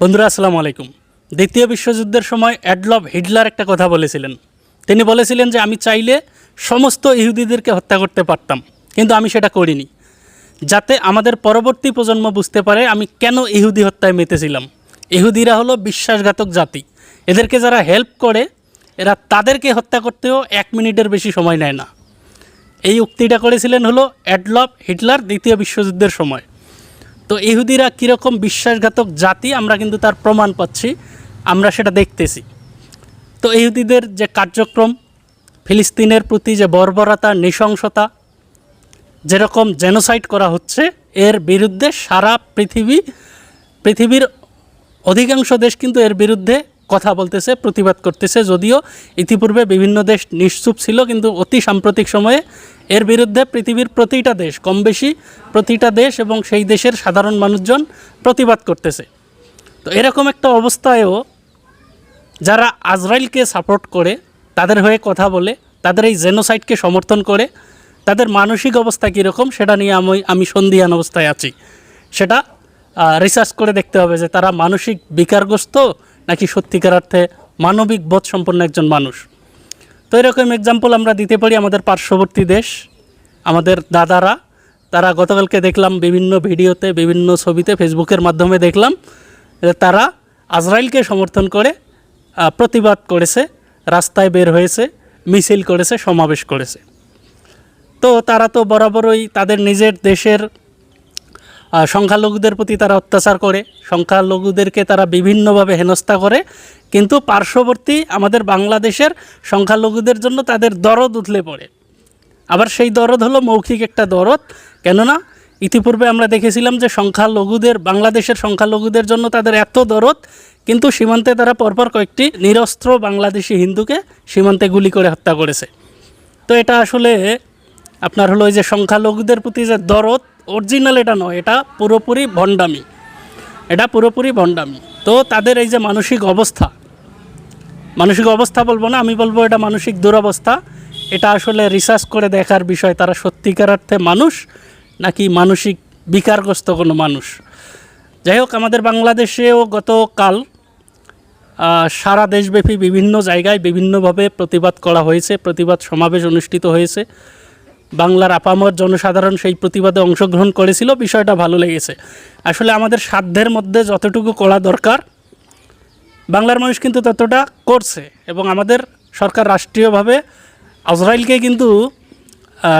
বন্ধুরা, আসসালামু আলাইকুম। দ্বিতীয় বিশ্বযুদ্ধের সময় অ্যাডলভ হিটলার একটা কথা বলেছিলেন। তিনি বলেছিলেন যে, আমি চাইলে সমস্ত ইহুদিদেরকে হত্যা করতে পারতাম, কিন্তু আমি সেটা করিনি। যাতে আমাদের পরবর্তী প্রজন্ম বুঝতে পারে আমি কেন ইহুদি হত্যায় মেতেছিলাম। ইহুদিরা হলো বিশ্বাসঘাতক জাতি। এদেরকে যারা হেল্প করে, এরা তাদেরকে হত্যা করতেও এক মিনিটের বেশি সময় নেয় না। এই উক্তিটা করেছিলেন হলো অ্যাডলভ হিটলার দ্বিতীয় বিশ্বযুদ্ধের সময়। তো ইহুদিরা কীরকম বিশ্বাসঘাতক জাতি, আমরা কিন্তু তার প্রমাণ পাচ্ছি, আমরা সেটা দেখতেছি। তো ইহুদিদের যে কার্যক্রম, ফিলিস্তিনের প্রতি যে বর্বরতা, নৃশংসতা, যেরকম জেনোসাইড করা হচ্ছে, এর বিরুদ্ধে সারা পৃথিবী, পৃথিবীর অধিকাংশ দেশ কিন্তু এর বিরুদ্ধে কথা বলতেছে, প্রতিবাদ করতেছে। যদিও ইতিপূর্বে বিভিন্ন দেশ নিশ্চুপ ছিল, কিন্তু অতি সাম্প্রতিক সময়ে এর বিরুদ্ধে পৃথিবীর প্রতিটা দেশ কম বেশি প্রতিটা দেশ এবং সেই দেশের সাধারণ মানুষজন প্রতিবাদ করতেছে। তো এরকম একটা অবস্থায়ও যারা আজরাইলকে সাপোর্ট করে, তাদের হয়ে কথা বলে, তাদের এই জেনোসাইডকে সমর্থন করে, তাদের মানসিক অবস্থা কীরকম সেটা নিয়ে আমি আমি সন্দিহান অবস্থায় আছি। সেটা রিসার্চ করে দেখতে হবে যে তারা মানসিক বিকারগ্রস্ত নাকি সত্যিকার অর্থে মানবিক বোধ সম্পন্ন একজন মানুষ? তো এরকম এক্সাম্পল আমরা দিতে পারি আমাদের পার্শ্ববর্তী দেশ, আমাদের দাদারা। তারা গতকালকে দেখলাম বিভিন্ন ভিডিওতে, বিভিন্ন ছবিতে, ফেসবুকের মাধ্যমে দেখলাম তারা আজরাইলকে সমর্থন করে প্রতিবাদ করেছে, রাস্তায় বের হয়েছে, মিছিল করেছে, সমাবেশ করেছে। তো তারা তো বরাবরই তাদের নিজের দেশের সংখ্যালঘুদের প্রতি তারা অত্যাচার করে, সংখ্যালঘুদেরকে তারা বিভিন্নভাবে হেনস্থা করে। কিন্তু পার্শ্ববর্তী আমাদের বাংলাদেশের সংখ্যালঘুদের জন্য তাদের দরদ উঠলে পড়ে। আবার সেই দরদ হলো মৌখিক একটা দরদ। কেননা, ইতিপূর্বে আমরা দেখেছিলাম যে সংখ্যালঘুদের, বাংলাদেশের সংখ্যালঘুদের জন্য তাদের এত দরদ, কিন্তু সীমান্তে তারা পরপর কয়েকটি নিরস্ত্র বাংলাদেশি হিন্দুকে সীমান্তে গুলি করে হত্যা করেছে। তো এটা আসলে আপনার হলো ওই যে সংখ্যালঘুদের প্রতি যে দরদ অরিজিনাল এটা নয়, এটা পুরোপুরি ভণ্ডামি। এটা পুরোপুরি ভণ্ডামি। তো তাদের এই যে মানসিক অবস্থা মানসিক অবস্থা বলব না, আমি বলব এটা মানসিক দুরবস্থা। এটা আসলে রিসার্চ করে দেখার বিষয়, তারা সত্যিকার অর্থে মানুষ নাকি মানসিক বিকারগ্রস্ত কোনো মানুষ। যাই হোক, আমাদের বাংলাদেশেও গতকাল সারা দেশব্যাপী বিভিন্ন জায়গায় বিভিন্নভাবে প্রতিবাদ করা হয়েছে, প্রতিবাদ সমাবেশ অনুষ্ঠিত হয়েছে। বাংলার আপামর জনসাধারণ সেই প্রতিবাদে অংশগ্রহণ করেছিল, বিষয়টা ভালো লেগেছে। আসলে আমাদের সাধ্যের মধ্যে যতটুকু করা দরকার, বাংলার মানুষ কিন্তু ততটা করছে এবং আমাদের সরকার রাষ্ট্রীয়ভাবে আজরাইলকে কিন্তু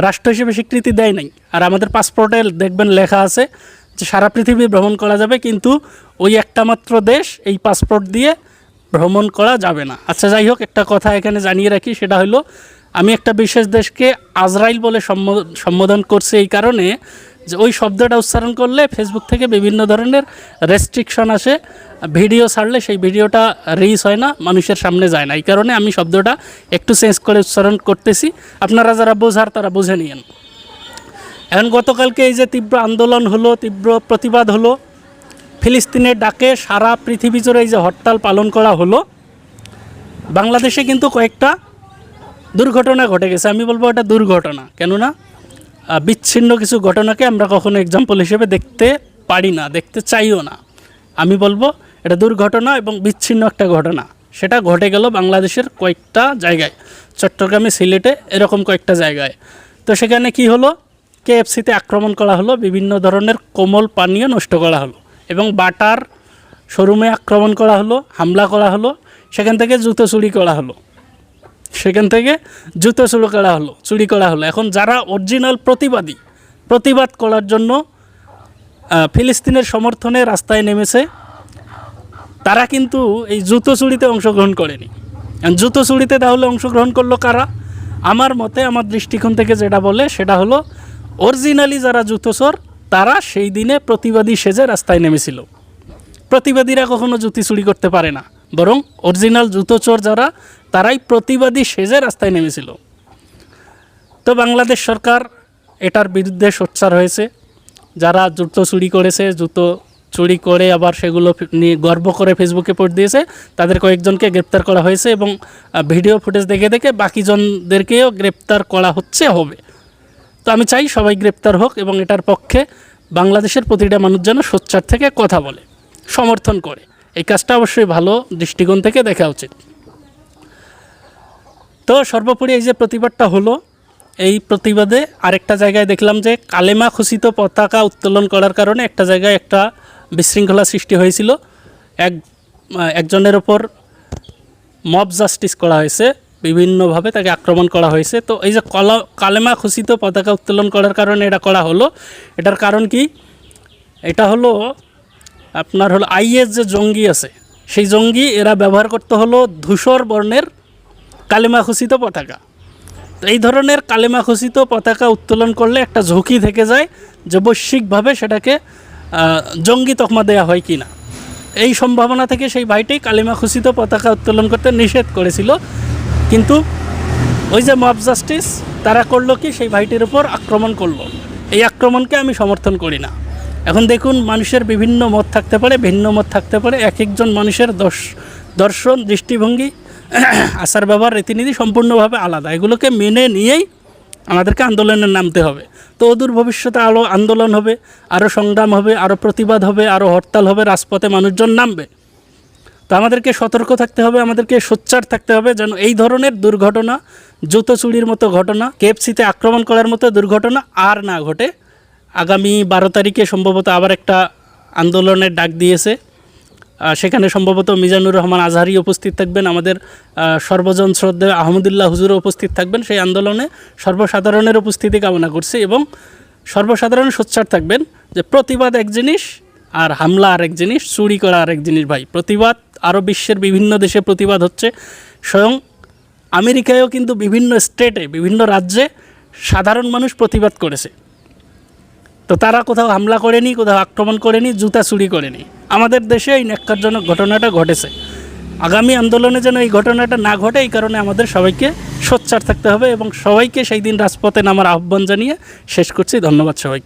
রাষ্ট্র হিসেবে স্বীকৃতি দেয় নাই। আর আমাদের পাসপোর্টে দেখবেন লেখা আছে যে সারা পৃথিবী ভ্রমণ করা যাবে, কিন্তু ওই একটা মাত্র দেশ এই পাসপোর্ট দিয়ে ভ্রমণ করা যাবে না। আচ্ছা যাই হোক, একটা কথা এখানে জানিয়ে রাখি, সেটা হলো আমি একটা বিশেষ দেশকে আজরাইল বলে সম্বো- সম্বোধন করছি এই কারণে যে ওই শব্দটা উচ্চারণ করলে ফেসবুক থেকে বিভিন্ন ধরনের রেস্ট্রিকশন আসে ভিডিও ছাড়লে সেই ভিডিওটা রিচ হয় না, মানুষের সামনে যায় না। এই কারণে আমি শব্দটা একটু চেঞ্জ করে উচ্চারণ করতেছি। আপনারা যারা বোঝার, তারা বুঝে নিয়েন। এখন গতকালকে এই যে তীব্র আন্দোলন হলো, তীব্র প্রতিবাদ হলো, ফিলিস্তিনের ডাকে সারা পৃথিবী জুড়ে এই যে হরতাল পালন করা হলো, বাংলাদেশে কিন্তু কয়েকটা দুর্ঘটনা ঘটে গেছে। আমি বলব এটা দুর্ঘটনা। কেননা বিচ্ছিন্ন কিছু ঘটনাকে আমরা কখনো এক্সাম্পল হিসেবে দেখতে পারি না, দেখতে চাইও না। আমি বলব, এটা দুর্ঘটনা এবং বিচ্ছিন্ন একটা ঘটনা। সেটা ঘটে গেল বাংলাদেশের কয়েকটা জায়গায়। চট্টগ্রামে, সিলেটে এরকম কয়েকটা জায়গায়। তো সেখানে কি হলো? কেএফসিতে আক্রমণ করা হলো, বিভিন্ন ধরনের কোমল পানীয় নষ্ট করা হলো এবং বাটার শোরুমে আক্রমণ করা হলো, হামলা করা হলো, সেখান থেকে জুতো চুরি করা হলো। সেখান থেকে জুতো চুরি করা হলো চুরি করা হলো। এখন যারা অরিজিনাল প্রতিবাদী, প্রতিবাদ করার জন্য ফিলিস্তিনের সমর্থনে রাস্তায় নেমেছে, তারা কিন্তু এই জুতো চুরিতে অংশগ্রহণ করেনি। জুতো চুরিতে তাহলে অংশগ্রহণ করল কারা? আমার মতে, আমার দৃষ্টিকোণ থেকে যেটা বলে, সেটা হলো অরিজিনালি যারা জুতো চোর, তারা সেই দিনে প্রতিবাদী সেজে রাস্তায় নেমেছিল। প্রতিবাদীরা কখনো জুতি চুরি করতে পারে না। বরং অরিজিনাল জুতো চোর যারা তারাই প্রতিবাদী সেজে রাস্তায় নেমেছিল। তো বাংলাদেশ সরকার এটার বিরুদ্ধে সোচ্চার হয়েছে। যারা জুতো চুরি করেছে, জুতো চুরি করে আবার সেগুলো নিয়ে গর্ব করে ফেসবুকে পোস্ট দিয়েছে, তাদের কয়েকজনকে গ্রেপ্তার করা হয়েছে এবং ভিডিও ফুটেজ দেখে দেখে বাকিজনদেরকেও গ্রেপ্তার করা হচ্ছে, হবে। তো আমি চাই সবাই গ্রেপ্তার হোক এবং এটার পক্ষে বাংলাদেশের প্রতিটা মানুষ যেন সোচ্চার থেকে কথা বলে, সমর্থন করে। এই কাজটা অবশ্যই ভালো দৃষ্টিকোণ থেকে দেখা উচিত। তো সর্বোপরি এই যে প্রতিবাদটা হলো, এই প্রতিবাদে আরেকটা জায়গায় দেখলাম যে কালেমা খচিত পতাকা উত্তোলন করার কারণে একটা জায়গায় একটা বিশৃঙ্খলা সৃষ্টি হয়েছিল। এক একজনের ওপর মব জাস্টিস করা হয়েছে, বিভিন্নভাবে তাকে আক্রমণ করা হয়েছে। তো এই যে কলা, কালেমা খচিত পতাকা উত্তোলন করার কারণে এটা করা হলো, এটার কারণ কি? এটা হলো আপনার হলো আইএস যে জঙ্গি আছে, সেই জঙ্গি এরা ব্যবহার করতে হলো ধূসর বর্ণের কালেমা খচিত পতাকা। তো এই ধরনের কালেমা খচিত পতাকা উত্তোলন করলে একটা ঝুঁকি থেকে যায় যে বৈশ্বিকভাবে সেটাকে জঙ্গি তকমা দেওয়া হয় কি না এই সম্ভাবনা থেকে সেই ভাইটাই কালিমা খচিত পতাকা উত্তোলন করতে নিষেধ করেছিল। কিন্তু ওই যে মব জাস্টিস, তারা করল কি? সেই ভাইটির উপর আক্রমণ করল। এই আক্রমণকে আমি সমর্থন করি না। এখন দেখুন, মানুষের বিভিন্ন মত থাকতে পারে, ভিন্ন মত থাকতে পারে। এক একজন মানুষের দর্শ, দর্শন, দৃষ্টিভঙ্গি আচার ব্যবহার, রীতিনীতি সম্পূর্ণভাবে আলাদা। এগুলোকে মেনে নিয়েই আমাদেরকে আন্দোলনে নামতে হবে। তো অদূর ভবিষ্যতে আরও আন্দোলন হবে, আরও সংগ্রাম হবে, আরও প্রতিবাদ হবে, আরও হরতাল হবে, রাজপথে মানুষজন নামবে। তো আমাদেরকে সতর্ক থাকতে হবে, আমাদেরকে সোচ্চার থাকতে হবে যেন এই ধরনের দুর্ঘটনা, জুতো চুরির মতো ঘটনা, কেএফসিতে আক্রমণ করার মতো দুর্ঘটনা আর না ঘটে। আগামী বারো তারিখে সম্ভবত আবার একটা আন্দোলনের ডাক দিয়েছে। সেখানে সম্ভবত মিজানুর রহমান আজহারি উপস্থিত থাকবেন, আমাদের সর্বজন শ্রদ্ধা আহমদুল্লাহ হুজুরও উপস্থিত থাকবেন। সেই আন্দোলনে সর্বসাধারণের উপস্থিতি কামনা করছি এবং সর্বসাধারণ সোচ্চার থাকবেন যে প্রতিবাদ এক জিনিস আর হামলা আরেক জিনিস, চুরি করা আরেক জিনিস ভাই। প্রতিবাদ আরও বিশ্বের বিভিন্ন দেশে প্রতিবাদ হচ্ছে। স্বয়ং আমেরিকায়ও কিন্তু বিভিন্ন স্টেটে, বিভিন্ন রাজ্যে সাধারণ মানুষ প্রতিবাদ করেছে। তো তারা কোথাও হামলা করেনি, কোথাও আক্রমণ করেনি, জুতা চুরি করেনি। আমাদের দেশে এই ন্যাক্কারজনক ঘটনাটা ঘটেছে। আগামী আন্দোলনে যেন এই ঘটনাটা না ঘটে, এই কারণে আমাদের সবাইকে সোচ্চার থাকতে হবে এবং সবাইকে সেই দিন রাজপথে নামার আহ্বান জানিয়ে শেষ করছি। ধন্যবাদ সবাইকে।